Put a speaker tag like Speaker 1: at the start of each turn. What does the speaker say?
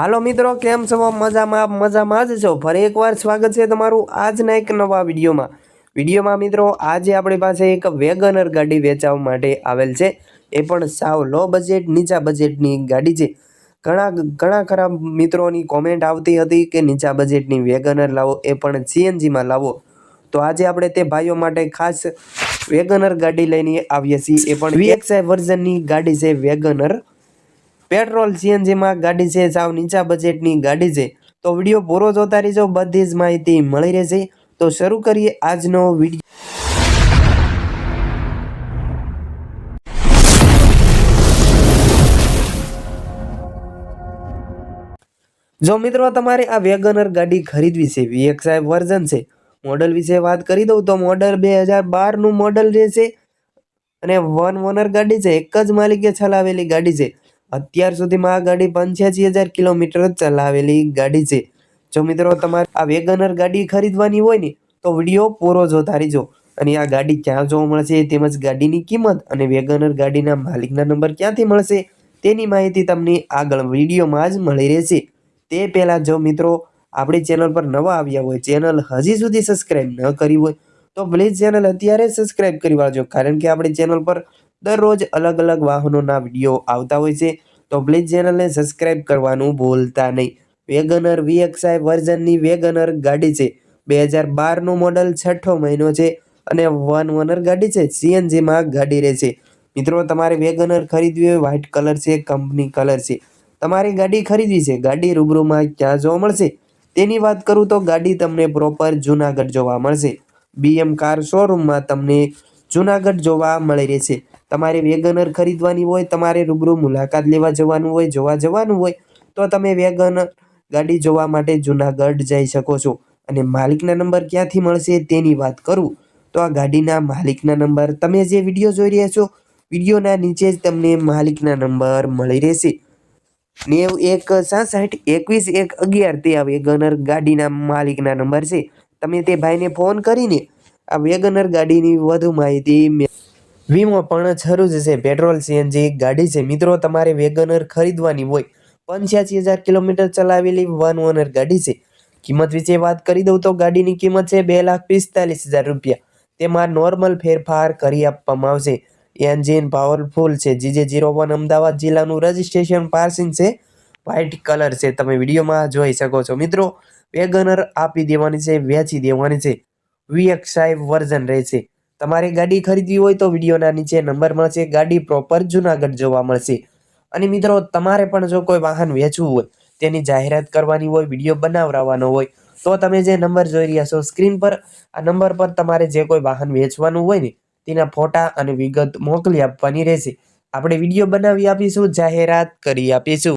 Speaker 1: હાલો મિત્રો કેમ છો? મજામાં? મજામાં જ છો? ફરી એકવાર સ્વાગત છે તમારું આજના એક નવા વિડીયોમાં. વિડીયોમાં મિત્રો આજે આપણી પાસે એક વેગનર ગાડી વેચાવા માટે આવેલ છે. એ પણ સાવ લો બજેટ નીચા બજેટની ગાડી છે. ઘણા ઘણા ખરા મિત્રોની કોમેન્ટ આવતી હતી કે નીચા બજેટની વેગનર લાવો એ પણ સીએનજીમાં લાવો. તો આજે આપણે તે ભાઈઓ માટે ખાસ વેગનર ગાડી લઈને આવીએ છીએ. એ પણ વીએક્સઆઈ વર્ઝનની ગાડી છે વેગનર. પેટ્રોલ સીએનજીમાં ગાડી છે, સાવ નીચા બજેટની ગાડી છે. તો વીડિયો પૂરો જોતા રહીજો, બધી જ માહિતી મળી રહેશે. તો શરૂ કરીએ આજનો વીડિયો. જો મિત્રો તમારે આ વેગનર ગાડી ખરીદવી છે વીએક્સ આઈ વર્ઝન છે, મોડલ વિશે વાત કરી દઉં તો મોડલ બે હજાર બારનું મોડલ રહેશે. અને વન ઓનર ગાડી છે, એક જ માલિકે ચલાવેલી ગાડી છે. અત્યાર સુધીમાં આ ગાડી પંચ્યાસી હજાર કિલોમીટર જ ચલાવેલી ગાડી છે. જો મિત્રો તમારે આ વેગનર ગાડી ખરીદવાની હોય ને, તો વીડિયો પૂરો જોતા રહેજો અને આ ગાડી ક્યાં જોવા મળશે તેમજ ગાડીની કિંમત અને વેગનર ગાડીના માલિકના નંબર ક્યાંથી મળશે તેની માહિતી તમને આગળ વિડીયોમાં જ મળી રહેશે. તે પહેલાં જો મિત્રો આપણી ચેનલ પર નવા આવ્યા હોય, ચેનલ હજી સુધી સબસ્ક્રાઈબ ન કરી હોય, તો પ્લીઝ ચેનલ અત્યારે સબસ્ક્રાઈબ કરી વાળજો. કારણ કે આપણી ચેનલ પર દરરોજ અલગ અલગ વાહનોના વીડિયો આવતા હોય છે. તો પ્લીઝ ચેનલને સબસ્ક્રાઈબ કરવાનું ભૂલતા નહીં. વેગનર વીએક્સઆઈ વર્ઝનની વેગનર ગાડી છે. બે હજાર બારનું મોડલ છઠ્ઠો મહિનો છે અને વન ઓનર ગાડી છે. સીએનજીમાં ગાડી રહેશે મિત્રો, તમારે વેગનર ખરીદવી હોય વ્હાઇટ કલર છે કંપની કલર છે. તમારી ગાડી ખરીદવી છે, ગાડી રૂબરૂમાં ક્યાં જોવા મળશે? તેની વાત કરું તો ગાડી તમને પ્રોપર જુનાગઢ જોવા મળશે. બીએમ કાર શોરૂમમાં તમને જુનાગઢ જોવા મળી રહેશે. તમારે વેગનર ખરીદવાની હોય, તમારે રૂબરૂ મુલાકાત લેવા જવાનું હોય, જોવા જવાનું હોય, તો તમે વેગનર ગાડી જોવા માટે જુનાગઢ જઈ શકો છો. અને માલિકના નંબર ક્યાંથી મળશે તેની વાત કરું. તો આ ગાડીના માલિકના નંબર તમે જે વીડિયો જોઈ રહ્યા છો, વિડીયોના નીચે જ તમને માલિકના નંબર મળી રહેશે. નેવ એક સાસઠ એકવીસ એક અગિયાર તે આ વેગનર ગાડીના માલિકના નંબર છે. તમે તે ભાઈને ફોન કરીને આ વેગનર ગાડીની વધુ માહિતી વીમો પણ શરૂ છે. પેટ્રોલ, સીએનજી, ગાડી છે. મિત્રો, તમારે વેગનર ખરીદવાની હોય પંચ્યાસી હજાર કિલોમીટર ચલાવેલી વન ઓનર ગાડી છે. કિંમત વિશે વાત કરી દઉં તો ગાડીની કિંમત છે બે લાખ પિસ્તાલીસ હજાર રૂપિયા. તેમાં નોર્મલ ફેરફાર કરી આપવામાં આવશે. એન્જિન પાવરફુલ છે. જીજે જીરો વન અમદાવાદ જિલ્લાનું રજિસ્ટ્રેશન પાર્સિંગ છે. વ્હાઇટ કલર છે. તમે વિડીયોમાં જોઈ શકો છો. મિત્રો, વેગનર આપી દેવાની છે, વેચી દેવાની છે. વીએક્સઆઈ વર્ઝન રહેશે. તમારે ગાડી ખરીદવી હોય તો વિડીયોના નીચે નંબર મળશે. ગાડી પ્રોપર જુનાગઢ જોવા મળશે. અને મિત્રો, તમારે પણ જો કોઈ વાહન વેચવું હોય, તેની જાહેરાત કરવાની હોય, વીડિયો બનાવવાનો હોય, તો તમે જે નંબર જોઈ રહ્યા છો સ્ક્રીન પર, આ નંબર પર તમારે જે કોઈ વાહન વેચવાનું હોય ને, તેના ફોટા અને વિગત મોકલી આપવાની રહેશે. આપણે વીડિયો બનાવી આપીશું, જાહેરાત કરી આપીશું.